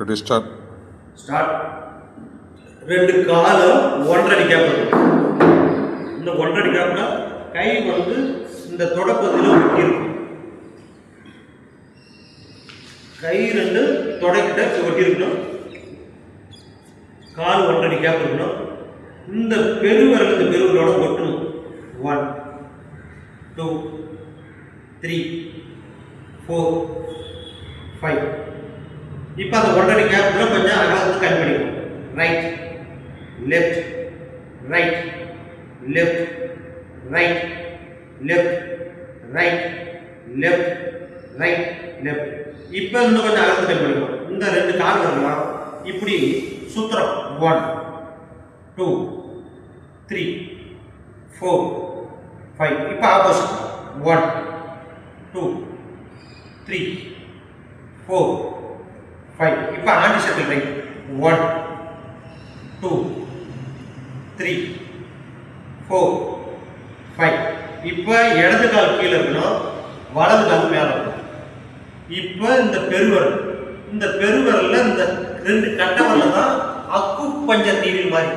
Ready start start ரெண்டு காலும் ஒன்றரை கேப் இந்த ஒன்றரை கேப்ல கை வந்து இந்த தொடப்பகுதியில் ஒட்டி இருக்கும் கை ரெண்டு தொடைக்கிட்ட ஒட்டி இருக்கணும் கால் ஒன்றரை கேப் இருக்கணும். இந்த பெருவரல் இந்த பெருவரோட ஒட்டணும். One two three four five இப்போ அந்த ஒன்றரை கேப்பில் கொஞ்சம் அகலத்துக்கு கம்மி பண்ணிக்கணும். Right left right left right left right left right left இப்போ இன்னும் கொஞ்சம் அகலத்துக்கு கட் பண்ணிக்கணும். இந்த ரெண்டு கால் வரலாம் இப்படி சூத்திரம். One two three four five இப்போ opposite one two three four five இப்போ anti circle right one two three four five இப்போ இடது கால் கீழே இருக்கணும். வலது கால் மேலே இருக்கணும். இப்போ இந்த பெருவரல். இந்த பெருவரல்ல இந்த ரெண்டு கட்டவரல தான் அக்கு பஞ்சர் நீவில் மாதிரி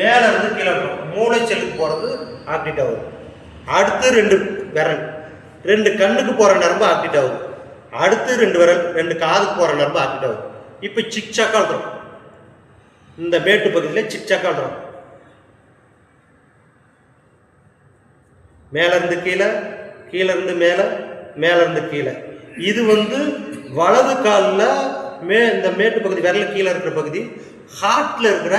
மேலே இருந்து கீழே இருக்கும் மூளை செல்லுக்கு போகிறது ஆக்டிட் ஆகுது. அடுத்து ரெண்டு விரல். ரெண்டு கண்ணுக்கு போகிற நரம்பு ஆக்டிட் ஆகுது. அடுத்து ரெண்டு விரல் ரெண்டு காதுக்கு போகிற நரம்பு ஆக்கிட்ட ஆகுது இப்போ சிக் சக்கா இந்த மேட்டு பகுதியில் சிக் தரும். மேலேருந்து கீழே கீழே இருந்து மேலே மேலேருந்து கீழே. இது வந்து வலது காலில் மே இந்த மேட்டு பகுதி விரல் கீழே இருக்கிற பகுதி ஹார்ட்டில் இருக்கிற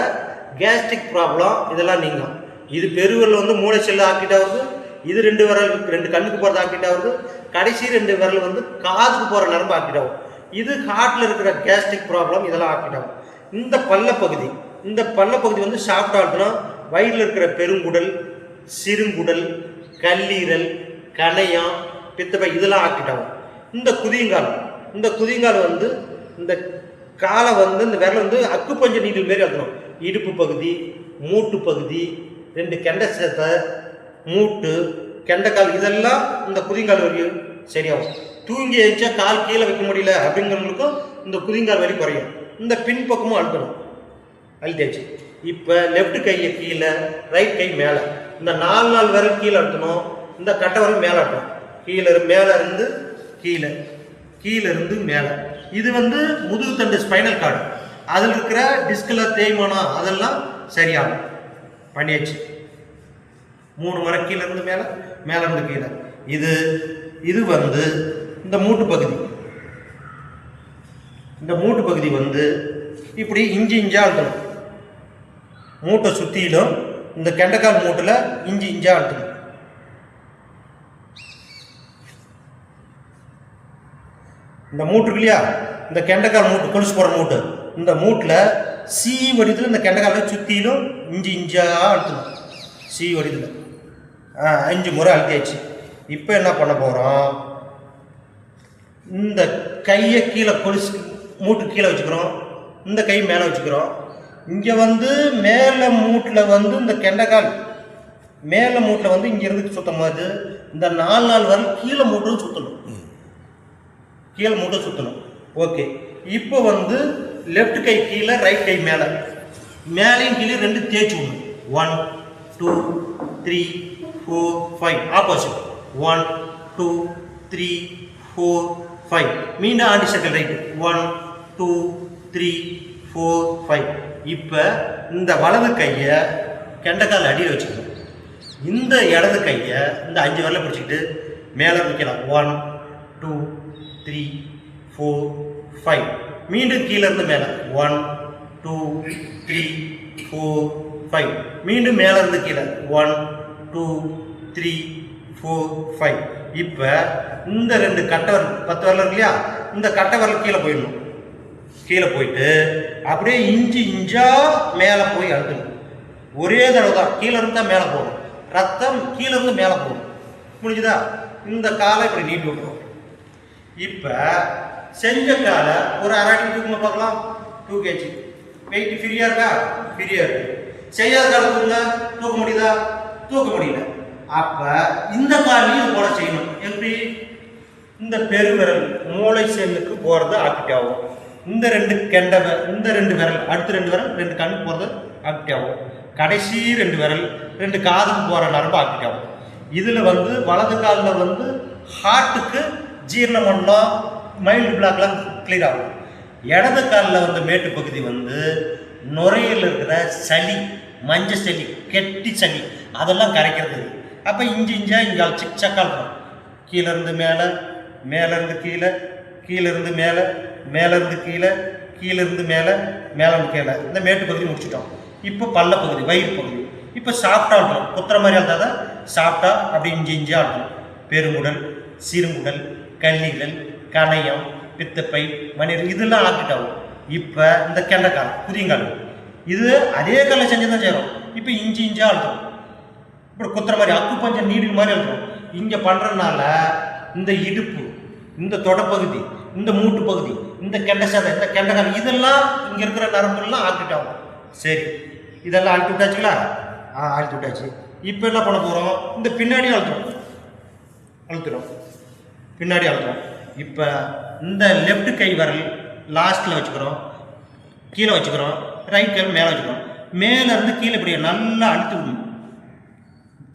கேஸ்ட்ரிக் ப்ராப்ளம் இதெல்லாம் நீங்கும் இது பெருவரில் வந்து மூளை செல்ல ஆக்கிட் ஆகுது இது ரெண்டு விரல் ரெண்டு கண்ணுக்கு போகிறது ஆக்கிட் ஆகுது கடைசி ரெண்டு விரல் வந்து காதுக்கு போகிற நரம்பு ஆக்கிட்டாகும் இது ஹார்ட்டில் இருக்கிற கேஸ்ட்ரிக் ப்ராப்ளம் இதெல்லாம் ஆக்கிட்டாகும் இந்த பள்ளப்பகுதி இந்த பல்ல பகுதி வந்து சாப்பிட்டா ஆகட்டும் வயிறில் இருக்கிற பெருங்குடல் சிறுங்குடல் கல்லீரல் கணையம் பித்தப்பை இதெல்லாம் ஆக்கிட்டாகும் இந்த குதியங்கால் இந்த குதியங்கால் வந்து இந்த காலை வந்து இந்த விரல் வந்து அக்குப்பஞ்ச நீடில் மாரி அழுத்தணும். இடுப்பு பகுதி மூட்டு பகுதி ரெண்டு கெண்டை சேத்தை மூட்டு கெண்டைக்கால் இதெல்லாம் இந்த குதிங்கால் வலி சரியாகும். தூங்கி எழுந்தா கால் கீழே வைக்க முடியல அப்படிங்கிறவங்களுக்கும் இந்த குதிங்கால் வலி குறையும். இந்த பின்பக்கமும் அழுத்தணும். அழுத்தியாச்சு. இப்போ லெஃப்ட் கையை கீழே ரைட் கை மேலே. இந்த நாலு நாள் விரல் கீழே அழுத்தணும். இந்த கட்டை வரல் மேலே அழுத்தணும். கீழே இரு- மேலே இருந்து கீழே. கீழே இருந்து மேலே. இது வந்து முதுகு தண்டு ஸ்பைனல் கார்டு அதில் இருக்கிற டிஸ்கில் தேய்மானம் அதெல்லாம் சரியாகும். பண்ணியாச்சு. மூணு முறை கீழேருந்து மேலே மேலேருந்து கீழே. இது இது வந்து இந்த மூட்டு பகுதி. இந்த மூட்டு பகுதி வந்து இப்படி இஞ்சி இஞ்சா அழுத்தணும். மூட்டை சுற்றிலும் இந்த கெண்டைக்கால் மூட்டில் இஞ்சி இஞ்சா அழுத்தணும். இந்த மூட்டு இல்லையா? இந்த கெண்டைக்கால் மூட்டு கொலுசு போகிற மூட்டு. இந்த மூட்டில் சி வடிவத்தில் இந்த கெண்டைக்காலை சுற்றிலும் இஞ்சி இஞ்சா அழுத்தணும். சி வடிவத்தில். அஞ்சு முறை அழுத்தியாச்சு. இப்போ என்ன பண்ண போகிறோம் இந்த கையை கீழே கொலுசு மூட்டு கீழே வச்சுக்கிறோம். இந்த கை மேலே வச்சுக்கிறோம். இங்கே வந்து மேலே மூட்டில் வந்து இந்த கெண்டைக்கால். மேலே மூட்டில் வந்து இங்கேருந்து சுத்தம் போது இந்த நாலு நாள் வரை கீழே மூட்டும் சுற்றணும் கீழே மூட்டை சுற்றணும் ஓகே. இப்போ வந்து லெஃப்ட் கை கீழே ரைட் கை மேலே. மேலேயும் கீழே ரெண்டு தேய்ச்சி விடணும். One two three four five opposite one two three four five மீண்டும் anti circle right one two three four five இப்போ இந்த வலது கையை கெண்டைக்கால் அடியில் வச்சுக்கணும். இந்த இடது கையை இந்த அஞ்சு வரல பிடிச்சிக்கிட்டு மேலே வைக்கலாம். One two three four five மீண்டும் கீழே இருந்து மேலே. One two three four five மீண்டும் மேலே இருந்து கீழே. One two three four five இப்போ இந்த ரெண்டு கட்டை வரல் பத்து வரல இல்லையா? இந்த கட்டை வரல் கீழே போயிடணும். கீழே போயிட்டு அப்படியே இஞ்சி இஞ்சா மேலே போய் அழுத்தணும். ஒரே தடவை தான். கீழே இருந்தால் மேலே போகணும். ரத்தம் கீழே இருந்து மேலே போகணும். முடிஞ்சுதா? இந்த காலை இப்படி நீட்டி விட்டுரும். இப்போ செஞ்ச காலை ஒரு அரை அடி தூக்குங்க பார்க்கலாம். கேஜி வெயிட் ஃப்ரீயாக இருக்கா? ஃப்ரீயாக இருக்கு. செய்யாத காலை தூக்குங்க. தூக்க முடியுதா? தூக்க முடியல. அப்ப இந்த காலையும் இது போல செய்யணும். எப்படி? இந்த பெருவிரல் மூளை செல்லுக்கு போகிறது ஆக்டிவ் ஆகும். இந்த ரெண்டு கெண்ட இந்த ரெண்டு விரல் அடுத்த ரெண்டு விரல் ரெண்டு கண்ணுக்கு போகிறது ஆக்டிவ் ஆகும். கடைசி ரெண்டு விரல் ரெண்டு காதுக்கு போகிற நரம்பு ஆக்டிவ் ஆகும். இதில் வந்து வலது காலில் வந்து ஹார்ட்டுக்கு ஜீரண மண்டலம் மைல்டு பிளாக்லாம் கிளியர் ஆகும். இடது காலில் வந்து மேட்டு பகுதி வந்து நுரையில் இருக்கிற சளி மஞ்ச சளி கெட்டி சளி அதெல்லாம் கரைக்கிறது. அப்போ இஞ்சி இஞ்சா இங்கே சிக் கீழேருந்து இருக்கும். மேலே மேலேருந்து கீழே கீழேருந்து மேலே மேலேருந்து கீழே கீழேருந்து மேலே மேலே கீழே. இந்த மேட்டு பகுதி முடிச்சிட்டோம். இப்போ பல்ல பகுதி வயிறு பகுதி. இப்போ சாப்பிட்டா ஆட்டணும் குத்துற மாதிரி இருந்தால் தான் சாப்பிட்டா அப்படி இஞ்சி இஞ்சியாக ஆட்டணும் பெருங்குடல் சிறுங்குடல் கல்லீரல் கணையம் பித்தப்பை மணிர் இதெல்லாம் ஆக்கிட்டாகும் இப்போ இந்த கெண்டைக்கால் புதியங்கால் இது அதே கல்லை செஞ்சு தான் செய்கிறோம் இப்போ இஞ்சி இஞ்சா அழுத்தணும் இப்படி குத்துற மாதிரி அக்கு பஞ்சம் நீடில் மாதிரி அழுத்தணும் இங்கே பண்ணுறதுனால இந்த இடுப்பு இந்த தொடப்பகுதி இந்த மூட்டு பகுதி இந்த கெண்டை சதை இந்த கெண்டைக்கால் இதெல்லாம் இங்கே இருக்கிற நரம்புலாம் ஆக்கிட்டு ஆகும். சரி. இதெல்லாம் அழுத்தி விட்டாச்சுங்களா? ஆ அழுத்தி விட்டாச்சு. இப்போ என்ன பண்ண போகிறோம் இந்த பின்னாடியும் அழுத்தணும். அழுத்துறோம் பின்னாடி அழுத்துறோம் இப்போ இந்த லெஃப்ட் கை விரல் லாஸ்ட்டில் வச்சுக்கிறோம். கீழே வச்சுக்கிறோம். ரைட் கை மேலே வச்சுக்கணும். மேலே இருந்து கீழே இப்படி நல்லா அழுத்தி விடணும்.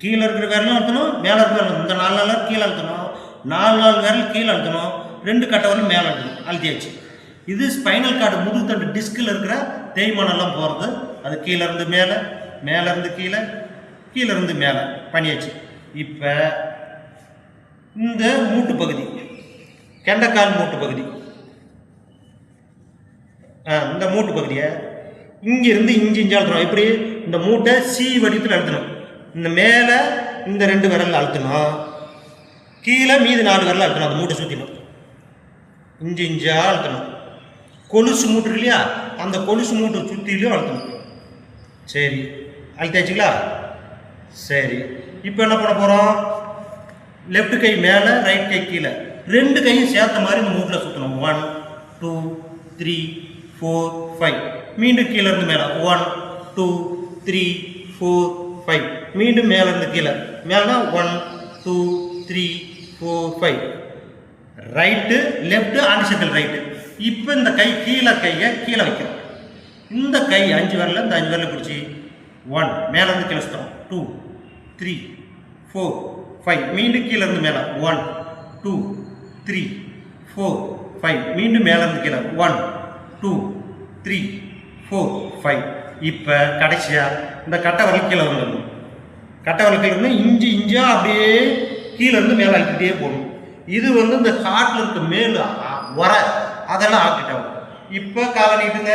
கீழே இருக்கிற விரலும் அழுத்தணும் மேலே இருக்கிற விரலும் இந்த நாலு நாள் கீழே அழுத்தணும். நாலு நாலு விரல் கீழே அழுத்தணும். ரெண்டு கட்டை வரலும் மேலே அழுத்தணும். அழுத்தியாச்சு. இது ஸ்பைனல் கார்டு முதுகுத்தண்டு டிஸ்கில் இருக்கிற தேய்மானம்லாம் போகிறது அது கீழே இருந்து மேலே மேலே இருந்து கீழே கீழே இருந்து மேலே. பண்ணியாச்சு. இப்போ இந்த மூட்டு பகுதி கெண்டைக்கால் மூட்டு பகுதி ஆ இந்த மூட்டு பகுதியை இங்கிருந்து இஞ்சி இஞ்சி அழுத்தணும் எப்படி இந்த மூட்டை சி வடிவத்தில் அழுத்தணும். இந்த மேலே இந்த ரெண்டு விரலில் அழுத்தணும். கீழே மீது நாலு விரலில் அழுத்தணும். அந்த மூட்டை சுற்றிடும் இஞ்சி இஞ்சியாக அழுத்தணும். கொலுசு மூட்டு இல்லையா? அந்த கொலுசு மூட்டை சுற்றிலையும் அழுத்தணும். சரி. அழுத்தாச்சுங்களா? சரி. இப்போ என்ன பண்ண போகிறோம் லெஃப்ட் கை மேலே ரைட் கை கீழே. ரெண்டு கையும் சேர்த்த மாதிரி இந்த மூட்டில் சுற்றணும் one two three four five மீண்டும் கீழேருந்து மேலே. One two three four five மீண்டும் மேலேருந்து கீழே. மேலேனா one two three four five right left ஆண்டிசென்டல் right இப்போ இந்த கை கீழே கையை கீழே வைக்கிறோம். இந்த கை அஞ்சு வரல இந்த அஞ்சு வரல பிடிச்சி. ஒன் மேலேருந்து கீழே சுத்தம் டூ த்ரீ ஃபோர் ஃபைவ் மீண்டும் கீழேருந்து மேலே. One two three four five மீண்டும் மேலேருந்து கீழே. One two three four five இப்போ கடைசியாக இந்த கட்டை வரல் கீழே வந்துடணும். கட்டை வரல் கீழே வந்து இஞ்சி இஞ்சியாக அப்படியே கீழே இருந்து மேலே ஆக்கிட்டே போகணும் இது வந்து இந்த காட்டில் இருக்க மேல் உர அதெல்லாம் ஆக்கிட்டோம். இப்போ காலை நீட்டுங்க.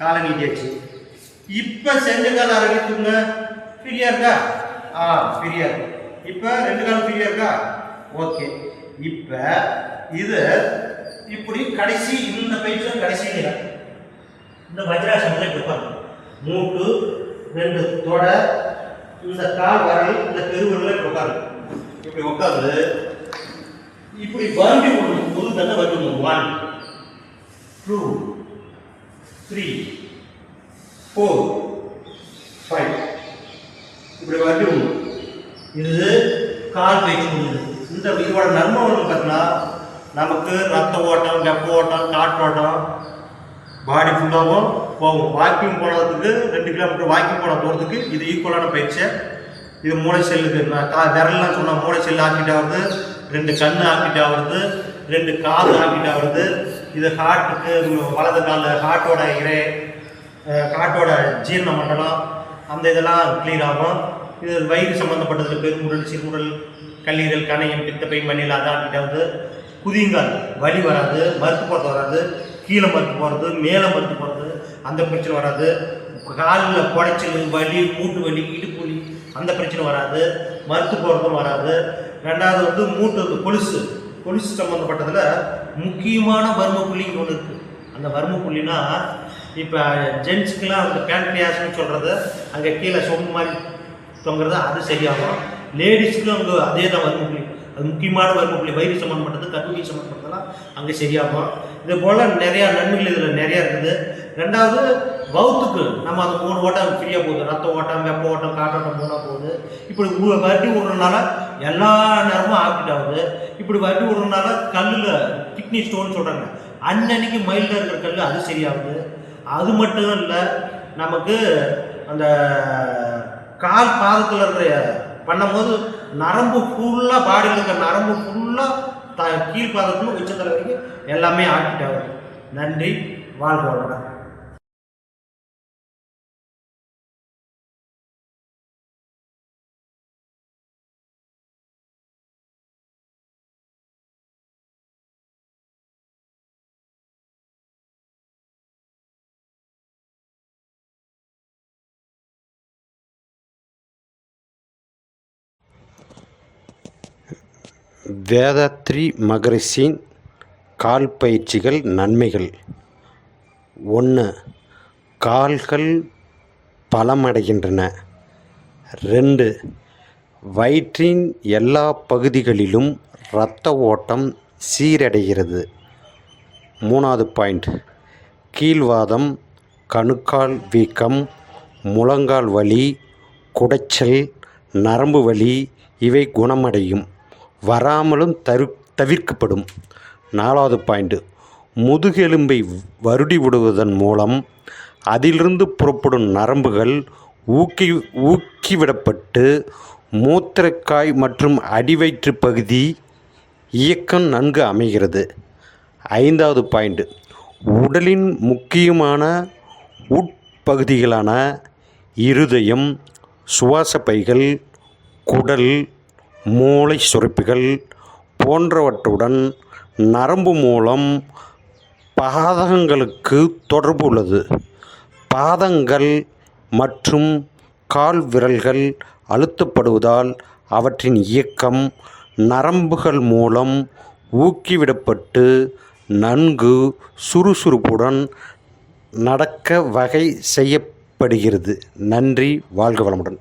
காலை நீட்டியாச்சு. இப்போ செஞ்ச காலை அறிவித்துங்க ஃப்ரீயாக இருக்கா? ஆ ஃப்ரீயாக இருக்கு. இப்போ ரெண்டு காலம் ஃப்ரீயாக இருக்கா? ஓகே இப்போ இது இப்படி கடைசி இந்த பயிற்சியில் கடைசி நிலை. இந்த வஜ்ராசனத்தில் கொடுப்பாங்க மூட்டு ரெண்டு தொடை இந்த கால் வரல் இந்த பெருவிரல உட்காரு. இப்படி உட்காந்து இப்படி வரம்பி விடணும். முது தண்டை வருடி one two three four five இப்படி வருடி விடணும். இது கால் பயிற்சி இந்த இதோட நன்மை ஒன்று பார்த்தீங்கன்னா நமக்கு ரத்த ஓட்டம் வெப்ப ஓட்டம் காற்றோட்டம் பாடி ஃபுல்லாகவும் போகும். வாக்கிங் போனதுக்கு ரெண்டு கிலோமீட்டர் வாக்கிங் போன போகிறதுக்கு இது ஈக்குவலான பயிற்சி. இது மூளை செல்லுக்கு நான் கா விரல்லாம் சொன்னால் மூளை செல்லு ஆக்கிட்டு ஆகுது ரெண்டு கண் ஆக்கிட்டு ஆகுது ரெண்டு காது ஆக்கிட்டு ஆகுது இது ஹார்ட்டுக்கு வலது காலில் ஹார்ட்டோட இறை ஹார்ட்டோட ஜீரண மண்டலம். அந்த இதெல்லாம் கிளியர் ஆகும். இது வயிறு சம்மந்தப்பட்டதில் பெருங்குடல் சிறுகுடல் கல்லீரல் கணையம் பித்தப்பை மண்ணில் அதான் ஆக்கிட்டு ஆகுது வலி வராது மறுத்து போகிறது வராது கீழே மறுத்து போகிறது மேலே மறுத்து போகிறது அந்த பிரச்சனை வராது. காலில் குடைச்சல் வலி மூட்டு வலி இடுப்பு வலி அந்த பிரச்சனை வராது. மறுத்து போகிறதும் வராது. ரெண்டாவது வந்து மூட்டு கொலுசு. கொலுசு சம்மந்தப்பட்டதில் முக்கியமான வறுமை புள்ளின்னு ஒன்று இருக்குது அந்த வறுமை புள்ளினா இப்போ ஜென்ஸுக்கெல்லாம் அந்த பேன்க்ரியாஸ்னு சொல்கிறது அங்கே கீழே சொம்பு மாதிரி தொங்குறது அது சரியாகும். லேடிஸுக்கும் அங்கே அதே தான் வறுமை புள்ளி. அது முக்கியமான வறுமை புள்ளி வயிறு சம்மந்தப்பட்டது கட்டுப்பி சம்மந்தப்பட்டதெல்லாம் அங்கே சரியாகும். இது போல் நிறையா நன்மைகள் இதில் நிறையா இருக்குது. ரெண்டாவது வௌத்துக்கு நம்ம அந்த மூணு ஓட்டம் ஃப்ரீயாக போகுது. ரத்த ஓட்டம் வெப்ப ஓட்டம் காற்றோட்டம் போனால் போகுது. இப்படி வரட்டி விடுறதுனால எல்லா நேரமும் ஆக்டிட் ஆகுது. இப்படி வரட்டி விடுறதுனால கல்லில் கிட்னி ஸ்டோன் சொல்கிறாங்க அன்னன்னைக்கு மயிலில் இருக்கிற கல் அது சரியாகுது. அது மட்டும் இல்லை நமக்கு அந்த கால் பாதத்தில் இருக்கிற பண்ணும்போது நரம்பு ஃபுல்லாக பாடியில் இருக்கிற நரம்பு ஃபுல்லாக த கீழ் உச்சத்தில் வரைக்கும் எல்லாமே ஆக்டிவ் நன்றி. வாழ்க வளமுடன். வேதாத்ரி மகரிஷியின் கால் பயிற்சிகள் நன்மைகள். ஒன்று கால்கள் பலமடைகின்றன. ரெண்டு வயிற்றின் எல்லா பகுதிகளிலும் இரத்த ஓட்டம் சீரடைகிறது. மூணாவது பாயிண்ட் கீழ்வாதம் கணுக்கால் வீக்கம் முழங்கால் வலி குடைச்சல் நரம்பு வலி இவை குணமடையும். வராமலும் தரு தவிர்க்கப்படும். நாலாவது பாயிண்ட்டு முதுகெலும்பை வருடி விடுவதன் மூலம் அதிலிருந்து புறப்படும் நரம்புகள் ஊக்கி ஊக்கிவிடப்பட்டு மூத்திரக்காய் மற்றும் அடிவயிற்று பகுதி இயக்கம் நன்கு அமைகிறது. ஐந்தாவது பாயிண்ட். உடலின் முக்கியமான உட்பகுதிகளான இருதயம் சுவாச பைகள் குடல் மூளை சுரப்பிகள் போன்றவற்றுடன் நரம்பு மூலம் பாதகங்களுக்கு தொடர்பு உள்ளது. பாதங்கள் மற்றும் கால் விரல்கள் அழுத்தப்படுவதால் அவற்றின் இயக்கம் நரம்புகள் மூலம் ஊக்கிவிடப்பட்டு நன்கு சுறுசுறுப்புடன் நடக்க வகை செய்யப்படுகிறது. நன்றி வாழ்க வளமுடன்.